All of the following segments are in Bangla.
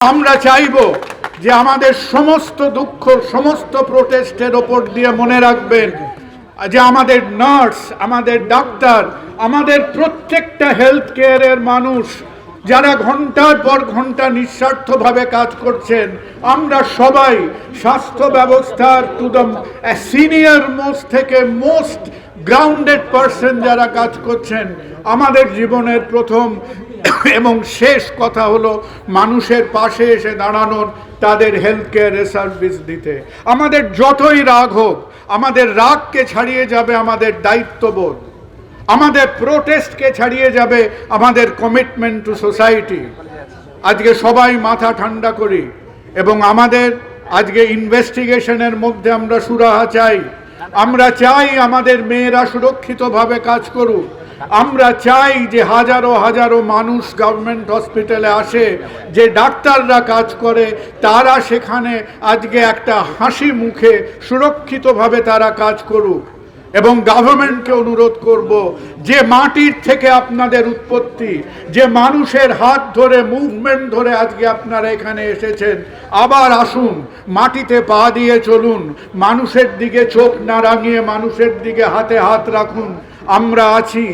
আমরা চাইব যে আমাদের সমস্ত দুঃখ, সমস্ত প্রোটেস্টের ওপর দিয়ে মনে রাখবেন যে আমাদের নার্স আমাদের ডাক্তার, আমাদের প্রত্যেকটা হেলথ কেয়ারের মানুষ যারা ঘণ্টার পর ঘণ্টা নিঃস্বার্থভাবে কাজ করছেন, আমরা সবাই স্বাস্থ্য ব্যবস্থার টু দ্য সিনিয়র মোস্ট থেকে মোস্ট গ্রাউন্ডেড পার্সন যারা কাজ করছেন, আমাদের জীবনের প্রথম এবং শেষ কথা হলো মানুষের পাশে এসে দাঁড়ানোর, তাদের হেলথ কেয়ারে সার্ভিস দিতে। আমাদের যতই রাগ হোক, আমাদের রাগকে ছাড়িয়ে যাবে আমাদের দায়িত্ববোধ। আমাদের প্রোটেস্টকে ছাড়িয়ে যাবে আমাদের কমিটমেন্ট টু সোসাইটি আজকে সবাই মাথা ঠান্ডা করি এবং আমাদের আজকে ইনভেস্টিগেশনের মধ্যে আমরা সুরাহা চাই। আমরা চাই আমাদের মেয়েরা সুরক্ষিতভাবে কাজ করুক। আমরা চাই যে হাজারো হাজারো মানুষ গভর্নমেন্ট হসপিটালে আসে, যে ডাক্তাররা কাজ করে, তারা সেখানে আজকে একটা হাসি মুখে সুরক্ষিতভাবে তারা কাজ করুক। এবং গভর্নমেন্টকে অনুরোধ করব, যে মাটির থেকে আপনাদের উৎপত্তি, যে মানুষের হাত ধরে মুভমেন্ট ধরে আজকে আপনারা এখানে এসেছেন, আবার আসুন, মাটিতে পা দিয়ে চলুন, মানুষের দিকে চোখ না রাঙিয়ে মানুষের দিকে হাতে হাত রাখুন। আমরা আছি।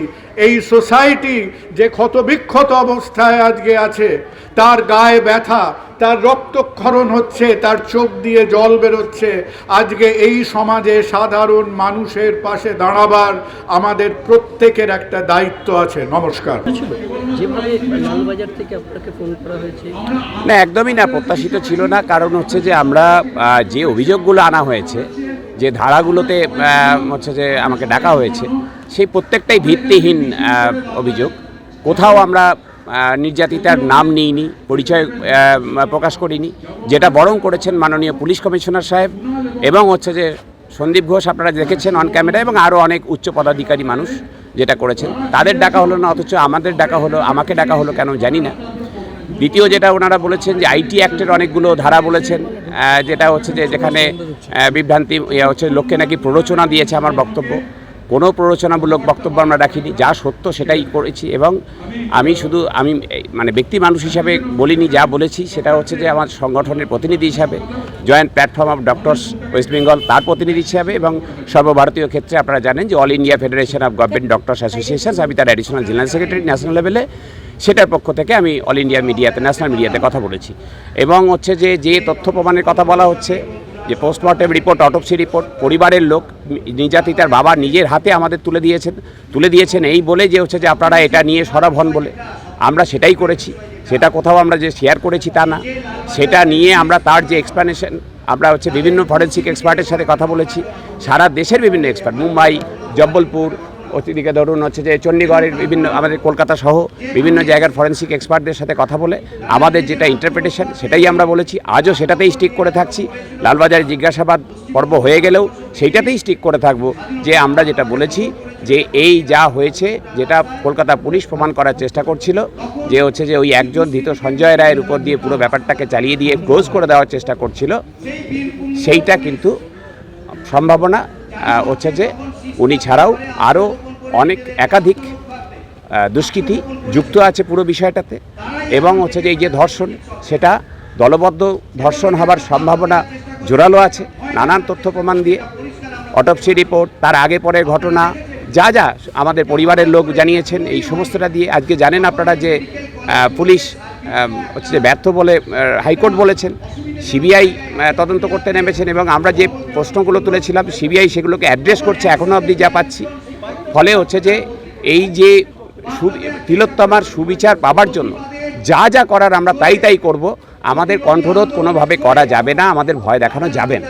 এই সোসাইটি যে ক্ষতবিক্ষত অবস্থায় আজকে আছে তার গায়ে ব্যথা তার রক্তক্ষরণ হচ্ছে তার চোখ দিয়ে জল বেরোচ্ছে। আজকে এই সমাজে সাধারণ মানুষের পাশে দাঁড়াবার আমাদের প্রত্যেকের একটা দায়িত্ব আছে। নমস্কার। ছিল যেভাবে লালবাজার থেকে আপনাকে ফোন করা হয়েছে। না একদমই না প্রত্যাশিত ছিল না। কারণ হচ্ছে যে আমরা যে অভিযোগগুলো আনা হয়েছে যে ধারাগুলোতে হচ্ছে যে আমাকে ডাকা হয়েছে, সেই প্রত্যেকটাই ভিত্তিহীন অভিযোগ। কোথাও আমরা নির্যাতিতার নাম নিইনি, পরিচয় প্রকাশ করিনি। যেটা বরং করেছেন মাননীয় পুলিশ কমিশনার সাহেব এবং হচ্ছে যে সন্দীপ ঘোষ, আপনারা দেখেছেন অন ক্যামেরা এবং আরও অনেক উচ্চ পদাধিকারী মানুষ যেটা করেছেন। তাদের ডাকা হলো না, অথচ আমাদের ডাকা হলো, আমাকে ডাকা হলো কেন জানি না। দ্বিতীয় যেটা ওনারা বলেছেন যে আইটি অ্যাক্টের অনেকগুলো ধারা বলেছেন যেটা হচ্ছে যে যেখানে বিভ্রান্তি ইয়ে হচ্ছে লোককে নাকি প্ররোচনা দিয়েছে আমার বক্তব্য। কোনো প্ররোচনামূলক বক্তব্য আমরা রাখিনি, যা সত্য সেটাই করেছি এবং আমি শুধু, আমি মানে ব্যক্তি মানুষ হিসাবে বলিনি, যা বলেছি সেটা হচ্ছে যে আমার সংগঠনের প্রতিনিধি হিসাবে, joint platform of doctors West Bengal তার প্রতিনিধি হিসাবে এবং সর্বভারতীয় ক্ষেত্রে আপনারা জানেন যে all India federation of government doctors association আমি তার অ্যাডিশনাল জেনারেল সেক্রেটারি ন্যাশনাল লেভেলে সেটার পক্ষ থেকে আমি অল ইন্ডিয়া মিডিয়াতে ন্যাশনাল মিডিয়াতে কথা বলেছি। এবং হচ্ছে যে যে তথ্য প্রমাণের কথা বলা হচ্ছে, যে পোস্টমর্টেম রিপোর্ট অটোপসি রিপোর্ট পরিবারের লোক নির্যাতিতার বাবা নিজের হাতে আমাদের তুলে দিয়েছেন তুলে দিয়েছেন এই বলে যে হচ্ছে যে আপনারা এটা নিয়ে সরব হন বলে। আমরা সেটাই করেছি। সেটা কোথাও আমরা যে শেয়ার করেছি তা না। সেটা নিয়ে আমরা তার যে এক্সপ্লানেশন আমরা হচ্ছে বিভিন্ন ফরেন্সিক এক্সপার্টের সাথে কথা বলেছি। সারা দেশের বিভিন্ন এক্সপার্ট মুম্বাই, জব্বলপুর অতিদিকে ধরুন হচ্ছে যে চণ্ডীগড়ের বিভিন্ন, আমাদের কলকাতা সহ বিভিন্ন জায়গার ফরেন্সিক এক্সপার্টদের সাথে কথা বলে আমাদের যেটা ইন্টারপ্রিটেশন সেটাই আমরা বলেছি। আজও সেটাতেই স্টিক করে থাকছি। লালবাজারে জিজ্ঞাসাবাদ পর্ব হয়ে গেলেও সেইটাতেই স্টিক করে থাকব যে আমরা যেটা বলেছি, যে এই যা হয়েছে, যেটা কলকাতা পুলিশ প্রমাণ করার চেষ্টা করছিল, যে হচ্ছে যে ওই একজন ধৃত সঞ্জয় রায়ের উপর দিয়ে পুরো ব্যাপারটাকে চালিয়ে দিয়ে ক্লোজ করে দেওয়ার চেষ্টা করছিল, সেইটা কিন্তু সম্ভাবনা হচ্ছে যে উনি ছাড়াও আরও অনেক একাধিক দুষ্কৃতী যুক্ত আছে পুরো বিষয়টাতে এবং হচ্ছে যে এই যে ধর্ষণ, সেটা দলবদ্ধ ধর্ষণ হবার সম্ভাবনা জোরালো আছে, নানান তথ্য প্রমাণ দিয়ে। অটোপসি রিপোর্ট, তার আগে পরের ঘটনা, যা যা আমাদের পরিবারের লোক জানিয়েছেন, এই সমস্তটা দিয়ে। আজকে জানেন আপনারা যে পুলিশ হচ্ছে যে ব্যর্থ বলে হাইকোর্ট বলেছেন, সিবিআই তদন্ত করতে নেমেছেন এবং আমরা যে প্রশ্নগুলো তুলেছিলাম, সিবিআই সেগুলোকে অ্যাড্রেস করছে এখনও অবধি যা পাচ্ছি। ফলে হচ্ছে যে এই যে তিলোত্তমার সুবিচার পাবার জন্য যা যা করার আমরা তাই তাই করব, আমাদের কণ্ঠরোধ কোনোভাবে করা যাবে না, আমাদের ভয় দেখানো যাবে না।